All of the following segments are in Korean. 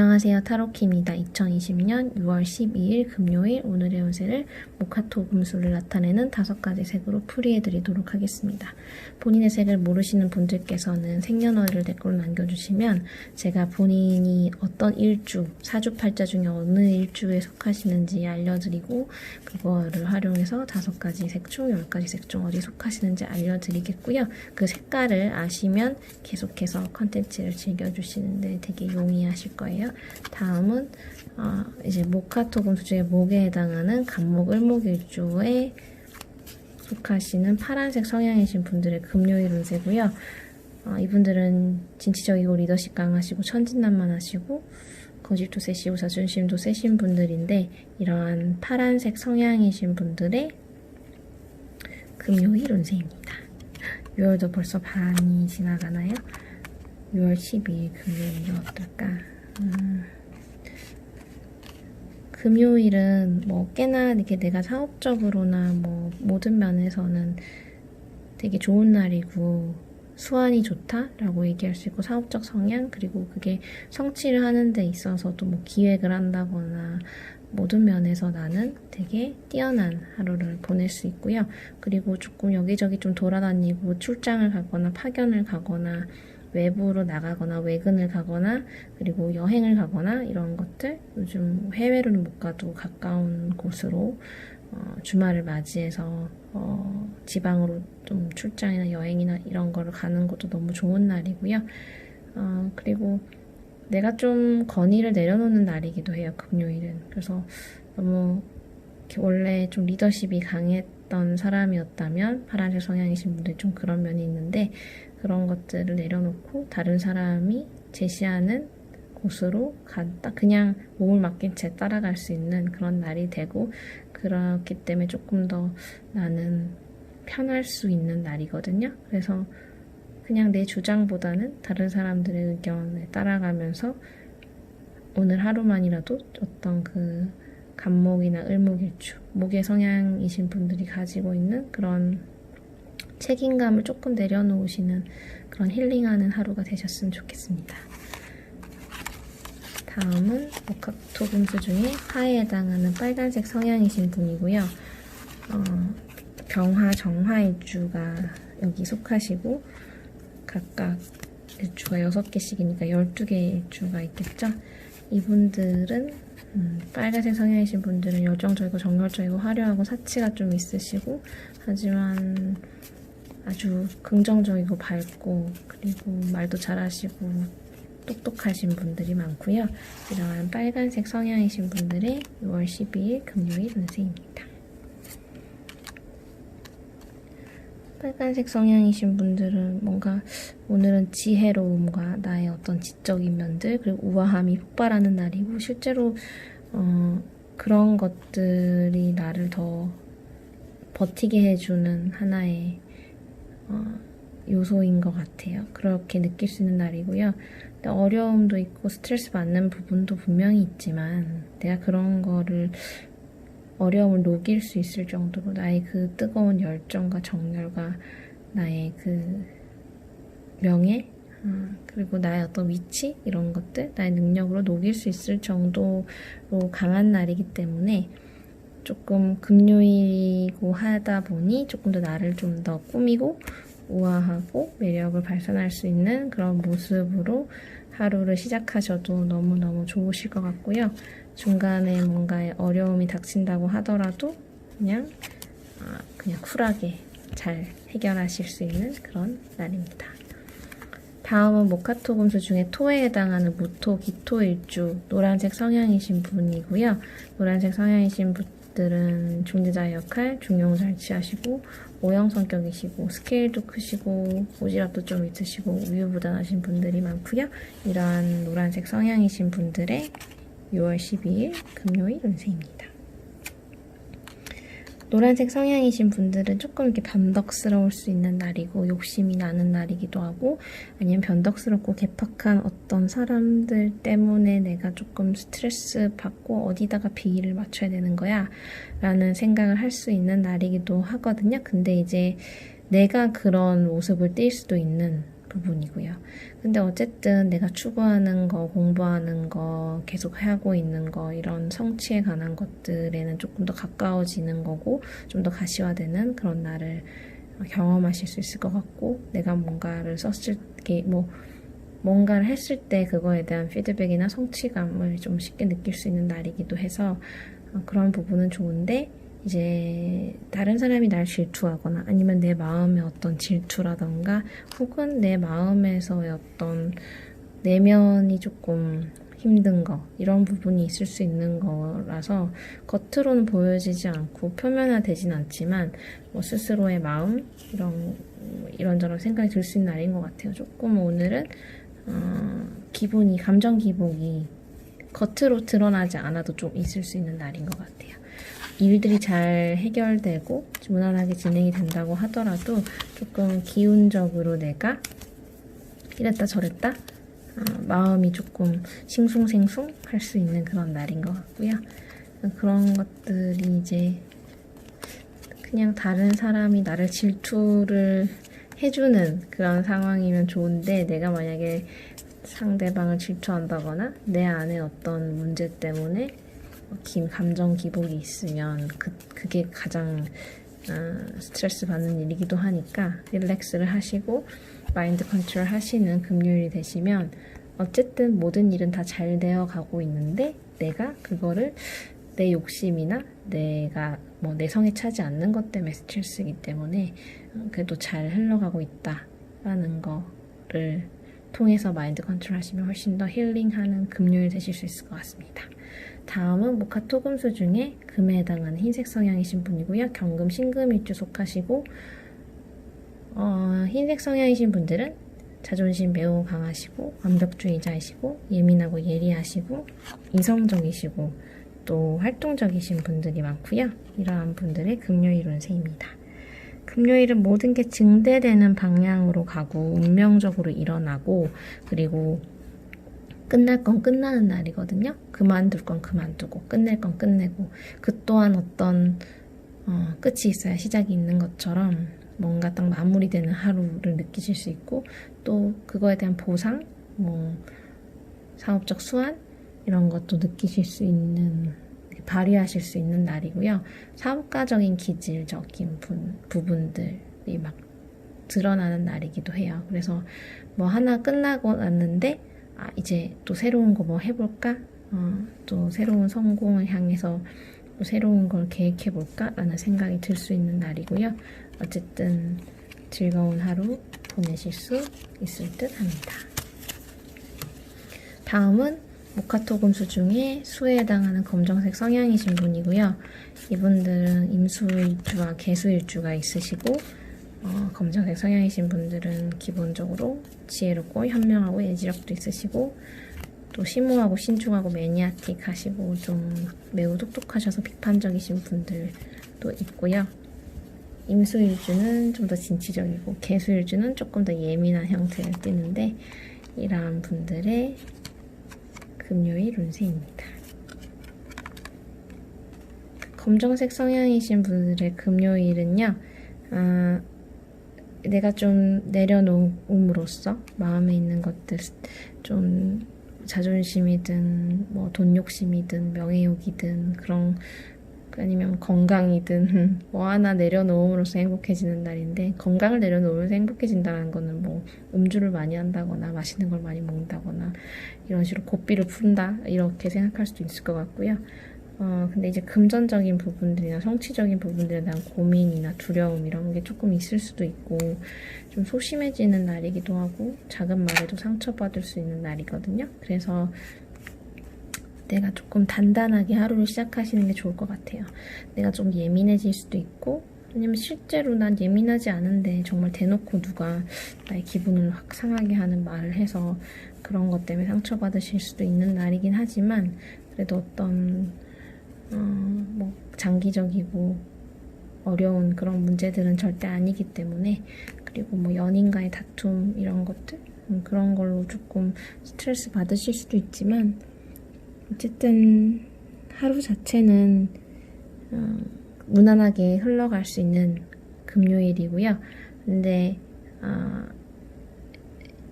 안녕하세요. 타로키입니다. 2020년 6월 12일 금요일 오늘의 운세를 모카토 금수를 나타내는 다섯 가지 색으로 풀이해드리도록 하겠습니다. 본인의 색을 모르시는 분들께서는 생년월일을 댓글로 남겨주시면 제가 본인이 어떤 일주, 사주팔자 중에 어느 일주에 속하시는지 알려드리고 그거를 활용해서 다섯 가지 색 중, 열 가지 색 중 어디 속하시는지 알려드리겠고요. 그 색깔을 아시면 계속해서 컨텐츠를 즐겨주시는데 되게 용이하실 거예요. 다음은 어, 이제 모카토 금 수 중에 목에 해당하는 간목 을목일주에 속하시는 파란색 성향이신 분들의 금요일 운세고요. 어, 이분들은 진취적이고 리더십 강하시고 천진난만하시고 거짓도 세시고 자존심도 세신 분들인데 이러한 파란색 성향이신 분들의 금요일 운세입니다. 6월도 벌써 반이 지나가나요? 6월 12일 금요일이 어떨까? 음, 금요일은 뭐 꽤나 이렇게 내가 사업적으로나 뭐 모든 면에서는 되게 좋은 날이고 수완이 좋다라고 얘기할 수 있고 사업적 성향 그리고 그게 성취를 하는 데 있어서도 뭐 기획을 한다거나 모든 면에서 나는 되게 뛰어난 하루를 보낼 수 있고요. 그리고 조금 여기저기 좀 돌아다니고 출장을 가거나 파견을 가거나 외부로 나가거나 외근을 가거나 그리고 여행을 가거나 이런 것들 요즘 해외로는 못 가도 가까운 곳으로 어, 주말을 맞이해서 어, 지방으로 좀 출장이나 여행이나 이런 거를 가는 것도 너무 좋은 날이고요. 어, 그리고 내가 좀 건의를 내려놓는 날이기도 해요. 금요일은. 그래서 너무 원래 좀 리더십이 강했 던 사람이었다면 파란색 성향이신 분들 좀 그런 면이 있는데 그런 것들을 내려놓고 다른 사람이 제시하는 곳으로 갔다 그냥 몸을 맡긴 채 따라갈 수 있는 그런 날이 되고 그렇기 때문에 조금 더 나는 편할 수 있는 날이거든요. 그래서 그냥 내 주장보다는 다른 사람들의 의견에 따라가면서 오늘 하루만이라도 어떤 그 간목이나 을목일주, 목의 성향이신 분들이 가지고 있는 그런 책임감을 조금 내려놓으시는 그런 힐링하는 하루가 되셨으면 좋겠습니다. 다음은 모카토 금수 중에 화에 해당하는 빨간색 성향이신 분이고요. 어, 병화, 정화 일주가 여기 속하시고 각각 일주가 6개씩이니까 12개의 일주가 있겠죠? 이분들은 음, 빨간색 성향이신 분들은 열정적이고 정열적이고 화려하고 사치가 좀 있으시고 하지만 아주 긍정적이고 밝고 그리고 말도 잘하시고 똑똑하신 분들이 많고요. 이러한 빨간색 성향이신 분들의 6월 12일 금요일 운세입니다. 빨간색 성향이신 분들은 뭔가 오늘은 지혜로움과 나의 어떤 지적인 면들 그리고 우아함이 폭발하는 날이고 실제로 어, 그런 것들이 나를 더 버티게 해주는 하나의 어, 요소인 것 같아요. 그렇게 느낄 수 있는 날이고요. 어려움도 있고 스트레스 받는 부분도 분명히 있지만 내가 그런 거를 어려움을 녹일 수 있을 정도로 나의 그 뜨거운 열정과 정열과 나의 그 명예 어, 그리고 나의 어떤 위치 이런 것들 나의 능력으로 녹일 수 있을 정도로 강한 날이기 때문에 조금 금요일이고 하다 보니 조금 더 나를 좀 더 꾸미고 우아하고 매력을 발산할 수 있는 그런 모습으로 하루를 시작하셔도 너무너무 좋으실 것 같고요. 중간에 뭔가의 어려움이 닥친다고 하더라도 그냥 아, 그냥 쿨하게 잘 해결하실 수 있는 그런 날입니다. 다음은 모카토 금수 중에 토에 해당하는 무토, 기토 일주 노란색 성향이신 분이고요. 노란색 성향이신 분 들은 중재자 역할 중용 잘 취하시고 O형 성격이시고 스케일도 크시고 오지랖도 좀 있으시고 우유부단하신 분들이 많고요. 이러한 노란색 성향이신 분들의 6월 12일 금요일 운세입니다. 노란색 성향이신 분들은 조금 이렇게 변덕스러울 수 있는 날이고 욕심이 나는 날이기도 하고 아니면 변덕스럽고 개팍한 어떤 사람들 때문에 내가 조금 스트레스 받고 어디다가 비위를 맞춰야 되는 거야 라는 생각을 할 수 있는 날이기도 하거든요. 근데 이제 내가 그런 모습을 띌 수도 있는 부분이고요. 근데 어쨌든 내가 추구하는 거, 공부하는 거, 계속 하고 있는 거, 이런 성취에 관한 것들에는 조금 더 가까워지는 거고, 좀 더 가시화되는 그런 날을 경험하실 수 있을 것 같고, 내가 뭔가를 썼을 게, 뭐, 뭔가를 했을 때 그거에 대한 피드백이나 성취감을 좀 쉽게 느낄 수 있는 날이기도 해서 어, 그런 부분은 좋은데, 이제 다른 사람이 날 질투하거나 아니면 내 마음의 어떤 질투라던가 혹은 내 마음에서의 어떤 내면이 조금 힘든 거 이런 부분이 있을 수 있는 거라서 겉으로는 보여지지 않고 표면화되진 않지만 뭐 스스로의 마음 이런 이런저런 생각이 들 수 있는 날인 것 같아요. 조금 오늘은 어, 기분이 감정 기복이 겉으로 드러나지 않아도 좀 있을 수 있는 날인 것 같아요. 일들이 잘 해결되고 무난하게 진행이 된다고 하더라도 조금 기운적으로 내가 이랬다 저랬다 어, 마음이 조금 싱숭생숭 할 수 있는 그런 날인 것 같고요. 그런 것들이 이제 그냥 다른 사람이 나를 질투를 해주는 그런 상황이면 좋은데 내가 만약에 상대방을 질투한다거나 내 안에 어떤 문제 때문에 긴 감정 기복이 있으면 그, 그게 가장 어, 스트레스 받는 일이기도 하니까 릴렉스를 하시고 마인드 컨트롤 하시는 금요일이 되시면 어쨌든 모든 일은 다 잘 되어 가고 있는데 내가 그거를 내 욕심이나 내가 뭐 내성에 차지 않는 것 때문에 스트레스이기 때문에 어, 그래도 잘 흘러가고 있다라는 거를 통해서 마인드 컨트롤 하시면 훨씬 더 힐링하는 금요일 되실 수 있을 것 같습니다. 다음은 모카토금수 중에 금에 해당하는 흰색 성향이신 분이고요. 경금, 신금일주 속하시고 어, 흰색 성향이신 분들은 자존심 매우 강하시고 완벽주의자이시고 예민하고 예리하시고 이성적이시고 또 활동적이신 분들이 많고요. 이러한 분들의 금요일 운세입니다. 금요일은 모든 게 증대되는 방향으로 가고 운명적으로 일어나고 그리고 끝날 건 끝나는 날이거든요. 그만둘 건 그만두고 끝낼 건 끝내고 그 또한 어떤 어, 끝이 있어야 시작이 있는 것처럼 뭔가 딱 마무리되는 하루를 느끼실 수 있고 또 그거에 대한 보상, 뭐 사업적 수완 이런 것도 느끼실 수 있는 발휘하실 수 있는 날이고요. 사업가적인 기질적인 분, 부분들이 막 드러나는 날이기도 해요. 그래서 뭐 하나 끝나고 났는데 아, 이제 또 새로운 거 뭐 해볼까? 어, 또 새로운 성공을 향해서 또 새로운 걸 계획해볼까? 라는 생각이 들 수 있는 날이고요. 어쨌든 즐거운 하루 보내실 수 있을 듯 합니다. 다음은 모카토 금수 중에 수에 해당하는 검정색 성향이신 분이고요. 이분들은 임수일주와 개수일주가 있으시고 어, 검정색 성향이신 분들은 기본적으로 지혜롭고 현명하고 예지력도 있으시고 또 심오하고 신중하고 매니아틱하시고 좀 매우 똑똑하셔서 비판적이신 분들도 있고요. 임수일주는 좀 더 진취적이고 개수일주는 조금 더 예민한 형태를 띠는데 이러한 분들의 금요일 운세입니다. 검정색 성향이신 분들의 금요일은요, 아, 내가 좀 내려놓음으로써 마음에 있는 것들 좀 자존심이든 뭐 돈 욕심이든 명예욕이든 그런 아니면 건강이든 뭐 하나 내려놓음으로써 행복해지는 날인데 건강을 내려놓으면서 행복해진다는 거는 뭐 음주를 많이 한다거나 맛있는 걸 많이 먹는다거나 이런 식으로 고삐를 푼다 이렇게 생각할 수도 있을 것 같고요. 어, 근데 이제 금전적인 부분들이나 성취적인 부분들에 대한 고민이나 두려움 이런 게 조금 있을 수도 있고 좀 소심해지는 날이기도 하고 작은 말에도 상처받을 수 있는 날이거든요. 그래서 내가 조금 단단하게 하루를 시작하시는 게 좋을 것 같아요. 내가 좀 예민해질 수도 있고 왜냐면 실제로 난 예민하지 않은데 정말 대놓고 누가 나의 기분을 확 상하게 하는 말을 해서 그런 것 때문에 상처받으실 수도 있는 날이긴 하지만 그래도 어떤 어, 뭐 장기적이고 어려운 그런 문제들은 절대 아니기 때문에 그리고 뭐 연인과의 다툼 이런 것들 음, 그런 걸로 조금 스트레스 받으실 수도 있지만 어쨌든 하루 자체는 어, 무난하게 흘러갈 수 있는 금요일이고요. 근데 어,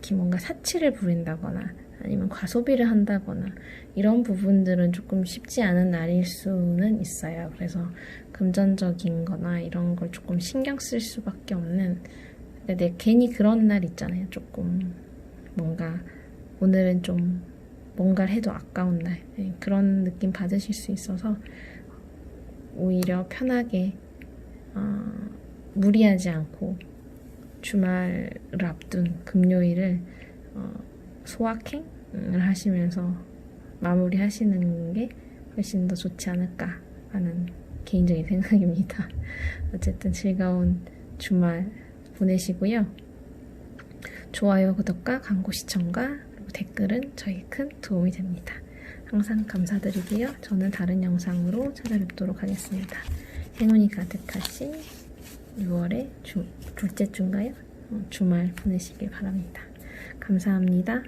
특히 뭔가 사치를 부린다거나 아니면 과소비를 한다거나 이런 부분들은 조금 쉽지 않은 날일 수는 있어요. 그래서 금전적인 거나 이런 걸 조금 신경 쓸 수밖에 없는 근데 내 괜히 그런 날 있잖아요. 조금 뭔가 오늘은 좀 뭔가를 해도 아까운 날 네, 그런 느낌 받으실 수 있어서 오히려 편하게 어, 무리하지 않고 주말을 앞둔 금요일을 어, 소확행을 하시면서 마무리하시는 게 훨씬 더 좋지 않을까 하는 개인적인 생각입니다. 어쨌든 즐거운 주말 보내시고요. 좋아요, 구독과 광고 시청과 그리고 댓글은 저희 큰 도움이 됩니다. 항상 감사드리고요. 저는 다른 영상으로 찾아뵙도록 하겠습니다. 행운이 가득하신 6월의 주, 둘째 주인가요? 어, 주말 보내시길 바랍니다. 감사합니다.